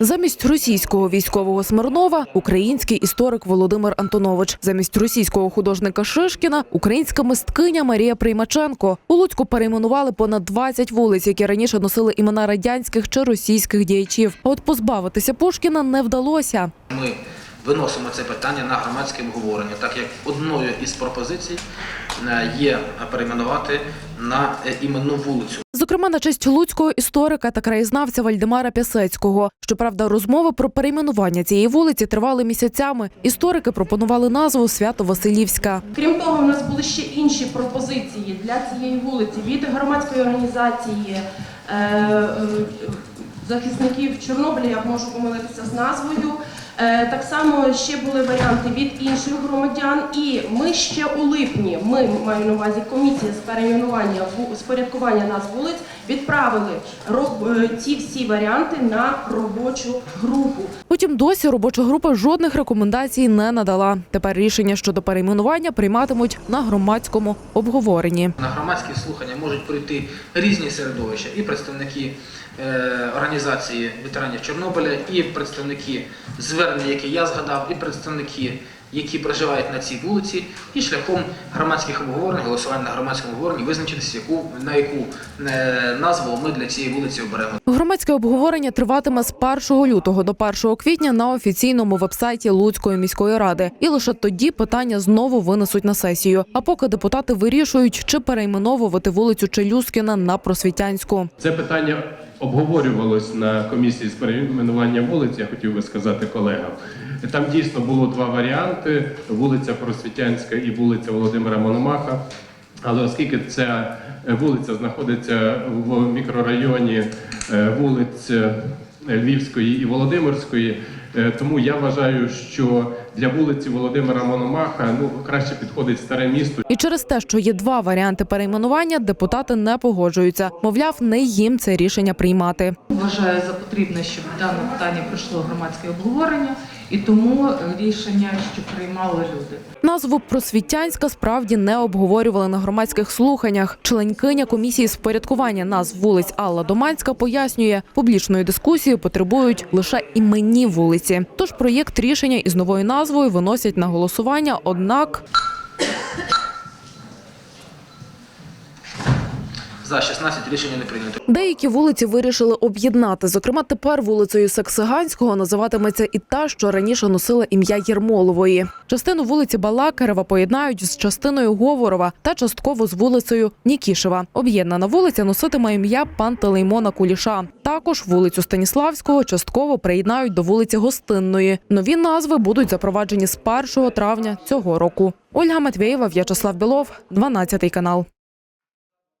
Замість російського військового Смирнова український історик Володимир Антонович. Замість російського художника Шишкіна українська мисткиня Марія Приймаченко. У Луцьку перейменували понад 20 вулиць, які раніше носили імена радянських чи російських діячів. А от позбавитися Пушкіна не вдалося. Ми виносимо це питання на громадське обговорення, так як одною із пропозицій е, є перейменувати на е, іменну вулицю. Зокрема, на честь луцького історика та краєзнавця Вальдемара Пясецького. Щоправда, розмови про перейменування цієї вулиці тривали місяцями. Історики пропонували назву Свято Василівська. Крім того, у нас були ще інші пропозиції для цієї вулиці від громадської організації е, захисників Чорнобиля. Я можу помилитися з назвою. Е, Так само ще були варіанти від інших громадян. І ми ще у липні, ми маю на увазі комісія з перейменування ву- з порядкування назв вулиць, відправили е, ці всі варіанти на робочу групу. Утім, досі робоча група жодних рекомендацій не надала. Тепер рішення щодо перейменування прийматимуть на громадському обговоренні. На громадські слухання можуть прийти різні середовища, і представники е, організації ветеранів Чорнобиля, і представники звернення, які я згадав, і представники, які проживають на цій вулиці, і шляхом громадських обговорень, голосування на громадському обговоренні визначитися, яку на яку е, назву ми для цієї вулиці оберемо. Громадське обговорення триватиме з 1 лютого до 1 квітня на офіційному вебсайті Луцької міської ради. І лише тоді питання знову винесуть на сесію. А поки депутати вирішують, чи перейменовувати вулицю Челюскіна на Просвітянську. Це питання обговорювалось на комісії з перейменування вулиць, я хотів би сказати колегам. Там дійсно було два варіанти: вулиця Просвітянська і вулиця Володимира Мономаха. Але оскільки ця е, вулиця знаходиться в мікрорайоні е, вулиць е, Львівської і Володимирської, тому я вважаю, що для вулиці Володимира Мономаха ну краще підходить старе місто. І через те, що є два варіанти перейменування, депутати не погоджуються. Мовляв, не їм це рішення приймати. Вважаю за потрібне, щоб дане питання пройшло громадське обговорення, і тому рішення, що приймали люди. Назву Просвітянська справді не обговорювали на громадських слуханнях. Членкиня комісії з порядкування назв вулиць Алла Доманська пояснює, публічної дискусії потребують лише іменні вулиці. Тож проєкт рішення із новою назвою виносять на голосування. Однак За 16 рішення не прийнято. деякі вулиці вирішили об'єднати. Зокрема, тепер вулицею Саксиганського називатиметься і та, що раніше носила ім'я Єрмолової. Частину вулиці Балакарева поєднають з частиною Говорова та частково з вулицею Нікішева. Об'єднана вулиця носитиме ім'я Пантелеймона Куліша. Також вулицю Станіславського частково приєднають до вулиці Гостинної. Нові назви будуть запроваджені з 1 травня цього року. Ольга Матвєєва, В'ячеслав Білов, 12 канал.